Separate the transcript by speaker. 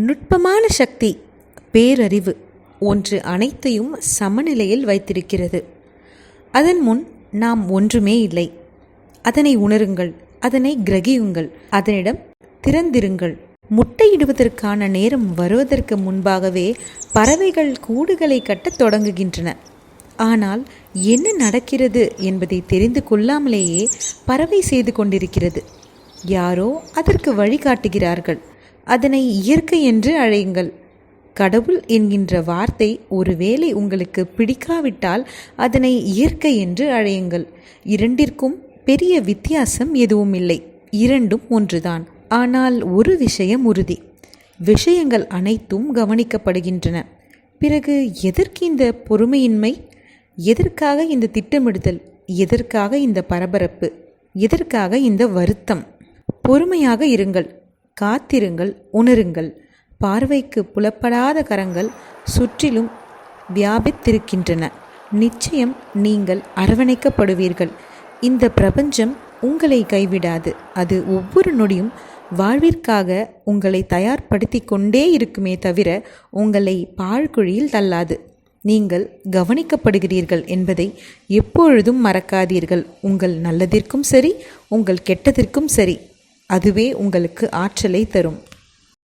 Speaker 1: நுட்பமான சக்தி பேரறிவு ஒன்று அனைத்தையும் சமநிலையில் வைத்திருக்கிறது. அதன் முன் நாம் ஒன்றுமே இல்லை. அதனை உணருங்கள் அதனை கிரகியுங்கள் அதனிடம் திறந்திருங்கள். முட்டையிடுவதற்கான நேரம் வருவதற்கு முன்பாகவே பறவைகள் கூடுகளை கட்டத் தொடங்குகின்றன. ஆனால் என்ன நடக்கிறது என்பதை தெரிந்து கொள்ளாமலேயே பறவை செய்து கொண்டிருக்கிறது. யாரோ அதற்கு வழிகாட்டுகிறார்கள். அதனை இயற்கை என்று அழையுங்கள். கடவுள் என்கின்ற வார்த்தை ஒருவேளை உங்களுக்கு பிடிக்காவிட்டால் அதனை இயற்கை என்று அழையுங்கள். இரண்டிற்கும் பெரிய வித்தியாசம் எதுவும் இல்லை இரண்டும் ஒன்றுதான். ஆனால் ஒரு விஷயம் உறுதி. விஷயங்கள் அனைத்தும் கவனிக்கப்படுகின்றன. பிறகு எதற்கு இந்த பொறுமையின்மை? எதற்காக இந்த திட்டமிடுதல்? எதற்காக இந்த பரபரப்பு? எதற்காக இந்த வருத்தம்? பொறுமையாக இருங்கள். காத்திருங்கள் உணருங்கள். பார்வைக்கு புலப்படாத கரங்கள் சுற்றிலும் வியாபித்திருக்கின்றன. நிச்சயம் நீங்கள் அரவணைக்கப்படுவீர்கள். இந்த பிரபஞ்சம் உங்களை கைவிடாது. அது ஒவ்வொரு நொடியும் வாழ்விற்காக உங்களை தயார்படுத்தி கொண்டே இருக்குமே தவிர உங்களை பாழ்குழியில் தள்ளாது. நீங்கள் கவனிக்கப்படுகிறீர்கள் என்பதை எப்பொழுதும் மறக்காதீர்கள். உங்கள் நல்லதிற்கும் சரி உங்கள் கெட்டதிற்கும் சரி. அதுவே உங்களுக்கு ஆற்றலை தரும்.